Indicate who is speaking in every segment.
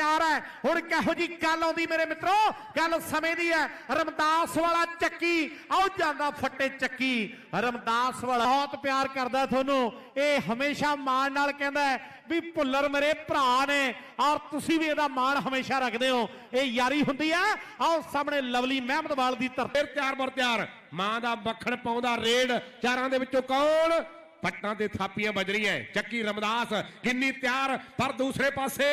Speaker 1: ਹੈ। ਹੁਣ ਕਿਹੋ ਜੀ ਗੱਲ ਆਉਂਦੀ ਮੇਰੇ ਮਿੱਤਰੋ? ਗੱਲ ਸਮੇਂ ਦੀ ਹੈ। ਰਮਦਾਸ ਵਾਲਾ ਚੱਕੀ ਆਓ ਜਾਂਦਾ ਫੱਟੇ ਚੱਕੀ। ਰਮਦਾਸ ਵਾਲਾ ਬਹੁਤ ਪਿਆਰ ਕਰਦਾ ਤੁਹਾਨੂੰ। ਇਹ ਹਮੇਸ਼ਾ ਮਾਣ ਨਾਲ ਕਹਿੰਦਾ ਵੀ ਭੁੱਲਰ ਮੇਰੇ ਭਰਾ ਨੇ, ਔਰ ਤੁਸੀਂ ਵੀ ਇਹਦਾ ਮਾਣ ਹਮੇਸ਼ਾ ਰੱਖਦੇ ਹੋ। ਇਹ ਯਾਰੀ ਹੁੰਦੀ ਹੈ। ਆਓ ਸਾਹਮਣੇ ਲਵਲੀ ਮਹਿਮਦਵਾਲ ਦੀ ਧਰਤੀ।
Speaker 2: ਫਿਰ ਤਿਆਰ ਬਰ ਤਿਆਰ। ਮਾਂ ਦਾ ਮੱਖਣ ਪਾਉਂਦਾ ਰੇਡ। ਚਾਰਾਂ ਦੇ ਵਿੱਚੋਂ ਕੌਣ? ਪੱਟਾਂ ਤੇ ਥਾਪੀਆਂ ਵੱਜ ਰਹੀਆਂ ਚੱਕੀ ਰਮਦਾਸ ਗਿੰਨੀ ਤਿਆਰ ਪਰ ਦੂਸਰੇ ਪਾਸੇ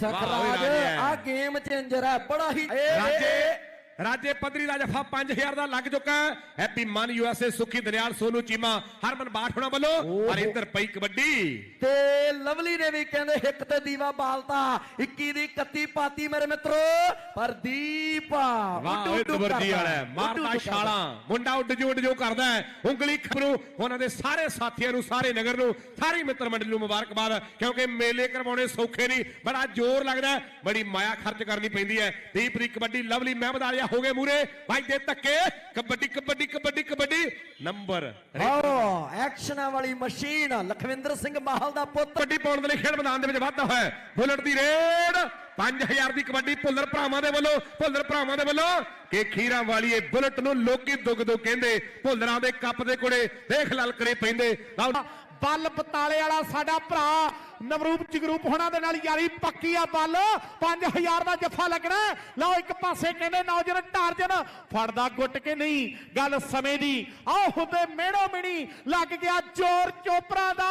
Speaker 3: ਸਖਰਾਜ
Speaker 2: ਰਾਜੇ।
Speaker 3: ਆ ਗੇਮ ਚੇਂਜਰ ਹੈ ਬੜਾ ਹੀ
Speaker 2: ਰਾਜੇ ਰਾਜੇ ਪੱਧਰੀ ਦਾ ਜਫਾ 5000 ਦਾ ਲੱਗ ਚੁੱਕਾ ਹੈ। ਹੈਪੀ ਮਨ ਯੂਐਸਏ ਸੁਖੀ ਦਰਿਆਲ ਸੋਨੂ ਚੀਮਾ ਹਰਮਨ ਬਾਠ ਹੋਣਾ ਵੱਲੋਂ। ਇੱਧਰ ਪਈ ਕਬੱਡੀ।
Speaker 3: ਤੇ ਲਵਲੀ ਨੇ ਵੀ ਕਹਿੰਦੇ ਹਿੱਕ ਤੇ ਦੀਵਾ ਬਾਲਤਾ 21 ਦੀ 31 ਪਾਤੀ ਮੇਰੇ ਮਿੱਤਰੋ ਪਰ ਦੀਪ
Speaker 2: ਵਾਲਾ। ਮਾਰਦਾ ਛਾਲਾਂ ਮੁੰਡਾ ਉੱਡ ਜੋ ਉੱਡ ਜੋ ਕਰਦਾ ਉਂਗਲੀ ਖਬਰੂ ਉਹਨਾਂ ਦੇ ਸਾਰੇ ਸਾਥੀਆਂ ਨੂੰ ਸਾਰੇ ਨਗਰ ਨੂੰ ਸਾਰੀ ਮਿੱਤਰ ਮੰਡਲੀ ਨੂੰ ਮੁਬਾਰਕਬਾਦ ਕਿਉਂਕਿ ਮੇਲੇ ਕਰਵਾਉਣੇ ਸੌਖੇ ਨਹੀਂ ਬੜਾ ਜ਼ੋਰ ਲੱਗਦਾ ਬੜੀ ਮਾਇਆ ਖਰਚ ਕਰਨੀ ਪੈਂਦੀ ਹੈ। ਦੀਪ ਦੀ ਕਬੱਡੀ ਲਵਲੀ ਮਹਿਮਦ ਆਲਿਆ ਹੋ ਗਏ ਮੂਰੇ। ਭਾਈ ਦੇ ਧੱਕੇ। ਕਬੱਡੀ ਕਬੱਡੀ ਕਬੱਡੀ ਕਬੱਡੀ। ਨੰਬਰ।
Speaker 3: ਆਓ ਐਕਸ਼ਨਾਂ ਵਾਲੀ ਮਸ਼ੀਨ। ਲਖਵਿੰਦਰ ਸਿੰਘ ਮਾਹਲ ਦਾ ਪੁੱਤ।
Speaker 2: ਕਬੱਡੀ ਪਾਉਣ ਦੇ ਲਈ ਖੇਡ ਮੈਦਾਨ ਦੇ ਵਿੱਚ ਵਾਧਾ ਹੋਇਆ। ਬੁਲਟ ਦੀ ਰੇਡ। 5000 ਦੀ ਕਬੱਡੀ ਭੁੱਲਰ ਭਰਾਵਾਂ ਦੇ ਵੱਲੋਂ। ਭੁੱਲਰ ਭਰਾਵਾਂ ਦੇ ਵੱਲੋਂ ਕਿ ਖੀਰਾਂ ਵਾਲੀ ਇਹ ਬੁਲਟ ਨੂੰ ਲੋਕੀ ਦੁੱਗ ਦੁੱਗ ਕਹਿੰਦੇ। ਭੁੱਲਰਾਂ ਦੇ ਕੱਪ ਦੇ ਕੋਲੇ ਦੇਖ ਲਲਕਰੇ ਪੈਂਦੇ।
Speaker 1: ਬੱਲ ਬਤਾਲੇ ਵਾਲਾ ਸਾਡਾ ਭਰਾ ਨਵਰੂਪ ਜਗਰੂਪ ਹੋਣਾ ਦੇ ਨਾਲ ਯਾਰੀ ਪੱਕੀ ਆ ਬੱਲ। 5000 ਦਾ ਜੱਫਾ ਲੱਗਣਾ ਲਓ ਇੱਕ ਪਾਸੇ ਕਹਿੰਦੇ ਨੌਜਵਾਨ ਟਾਰਜਨ ਫੜਦਾ ਗੁੱਟ ਕੇ ਨਹੀਂ। ਗੱਲ ਸਮੇਂ ਦੀ। ਆਓ ਹੁੰਦੇ ਮੇੜੋ ਮਿਣੀ ਲੱਗ ਗਿਆ ਚੋਰ ਚੋਪਰਾ ਦਾ।